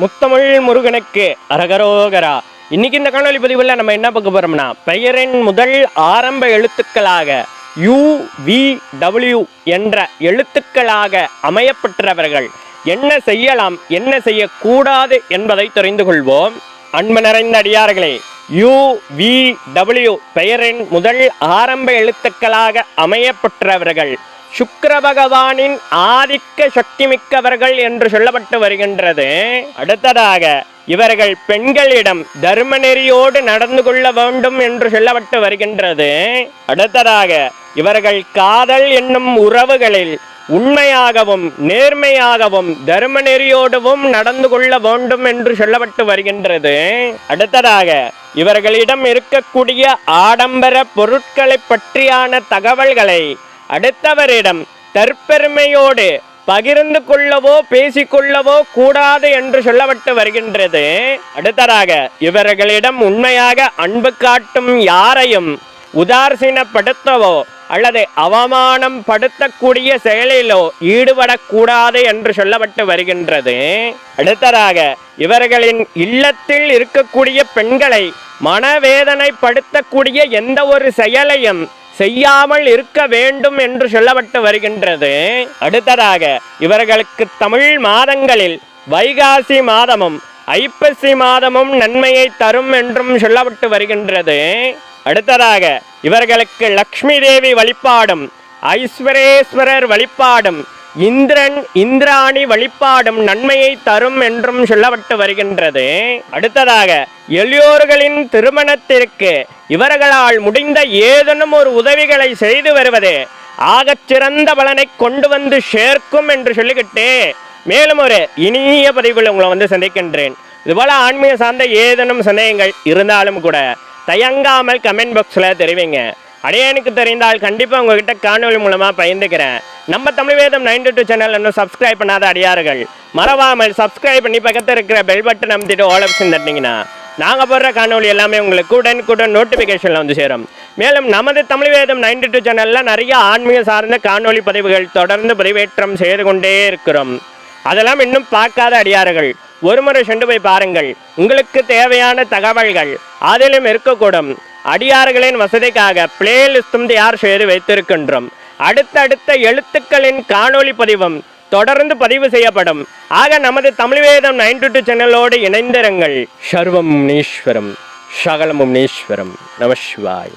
முத்தமிழ் முருகனுக்கு அரகரோகரா. இன்னைக்கு இந்த காணொலி பதிவில் நம்ம என்ன பார்க்க போறோம்னா பெயரின் முதல் ஆரம்ப எழுத்துக்களாக யூ வி டபிள்யூ என்ற எழுத்துக்களாக அமையப்பெற்றவர்கள் என்ன செய்யலாம் என்ன செய்யக்கூடாது என்பதை தெரிந்து கொள்வோம். அன்பு நிறைந்த அடியார்களே யூ வி டபிள்யூ பெயரின் முதல் ஆரம்ப எழுத்துக்களாக அமையப்பெற்றவர்கள் சுக்கர பகவானின் ஆதிக்க சக்தி மிக்கவர்கள் என்று சொல்லப்பட்டு வருகின்றது. அடுத்ததாக இவர்கள் பெண்களிடம் தர்ம நெறியோடு நடந்து கொள்ள வேண்டும் என்று சொல்லப்பட்டு வருகின்றது. அடுத்ததாக இவர்கள் காதல் என்னும் உறவுகளில் உண்மையாகவும் நேர்மையாகவும் தர்ம நெறியோடவும் நடந்து கொள்ள வேண்டும் என்று சொல்லப்பட்டு வருகின்றது. அடுத்ததாக இவர்களிடம் இருக்கக்கூடிய ஆடம்பர பொருட்களை பற்றியான தகவல்களை அடுத்தவரிடம் தற்பெருமையோடு பகிர்ந்து கொள்ளவோ பேசிக்கொள்ளவோ கூடாது என்று சொல்லப்பட்டு வருகின்றது. அடுத்ததாக இவர்களிடம் உண்மையாக அன்பு காட்டும் யாரையும் உதாசீனப்படுத்தவோ அல்லது அவமானம் படுத்தக்கூடிய செயலிலோ ஈடுபடக்கூடாது என்று சொல்லப்பட்டு வருகின்றது. அடுத்ததாக இவர்களின் இல்லத்தில் இருக்கக்கூடிய பெண்களை மனவேதனைப்படுத்தக்கூடிய எந்த ஒரு செயலையும் செய்யாமல் இருக்க வேண்டும் என்று சொல்லப்பட்டு வருகின்றது. அடுத்ததாக இவர்களுக்கு தமிழ் மாதங்களில் வைகாசி மாதமும் ஐப்பசி மாதமும் நன்மையை தரும் என்றும் சொல்லப்பட்டு வருகின்றது. அடுத்ததாக இவர்களுக்கு லக்ஷ்மி தேவி வழிபாடும் ஐஸ்வரேஸ்வரர் வழிபாடும் இந்திரன் இந்திராணி வழிபாடும் நன்மையை தரும் என்றும் சொல்லப்பட்டு வருகின்றது. அடுத்ததாக எளியோர்களின் திருமணத்திற்கு இவர்களால் முடிந்த ஏதேனும் ஒரு உதவிகளை செய்து வருவது ஆகச்சிறந்த பலனை கொண்டு வந்து சேர்க்கும் என்று சொல்லிக்கிட்டு மேலும் ஒரு இனிய பதிவில் உங்களை வந்து சந்திக்கின்றேன். இதுபோல் ஆன்மீக சார்ந்த ஏதேனும் சந்தேகங்கள் இருந்தாலும் கூட தயங்காமல் கமெண்ட் பாக்ஸில் தெரிவிங்க. அடையானுக்கு தெரிந்தால் கண்டிப்பாக உங்ககிட்ட காணொலி மூலமாக பயந்துக்கிறேன். நம்ம தமிழ் வேதம் நைன்டி டூ சேனல் இன்னும் சப்ஸ்கிரைப் பண்ணாத அடியார்கள் மறவாமல் சப்ஸ்கிரைப் பண்ணி பக்கத்தில் இருக்கிற பெல் பட்டன் அமைத்திட்டு ஆல் ஆப்ஷன் தட்டினீங்கன்னா நாங்கள் போடுற காணொலி எல்லாமே உங்களுக்கு உடனுக்குடன் நோட்டிஃபிகேஷனில் வந்து சேரும். மேலும் நமது தமிழ் வேதம் நைன்டி டூ சேனலில் நிறைய ஆன்மீக சார்ந்த காணொலி பதிவுகள் தொடர்ந்து பதிவேற்றம் செய்து கொண்டே இருக்கிறோம். அதெல்லாம் இன்னும் பார்க்காத அடியார்கள். ஒரு முறை சென்று போய் பாருங்கள். உங்களுக்கு தேவையான தகவல்கள் அதிலும் இருக்கக்கூடும். அடியார்களின் வசதிக்காக பிளேலிஸ்டும் தயார் செய்து வைத்திருக்கின்றோம். அடுத்தடுத்த எழுத்துக்களின் காணொளி பதிவும் தொடர்ந்து பதிவு செய்யப்படும். ஆக நமது தமிழ் வேதம் நைன்டி டூ சேனலோடு இணைந்திருங்கள். சர்வம் நீஸ்வரம் சகலமும் நீஸ்வரம் நமசிவாய்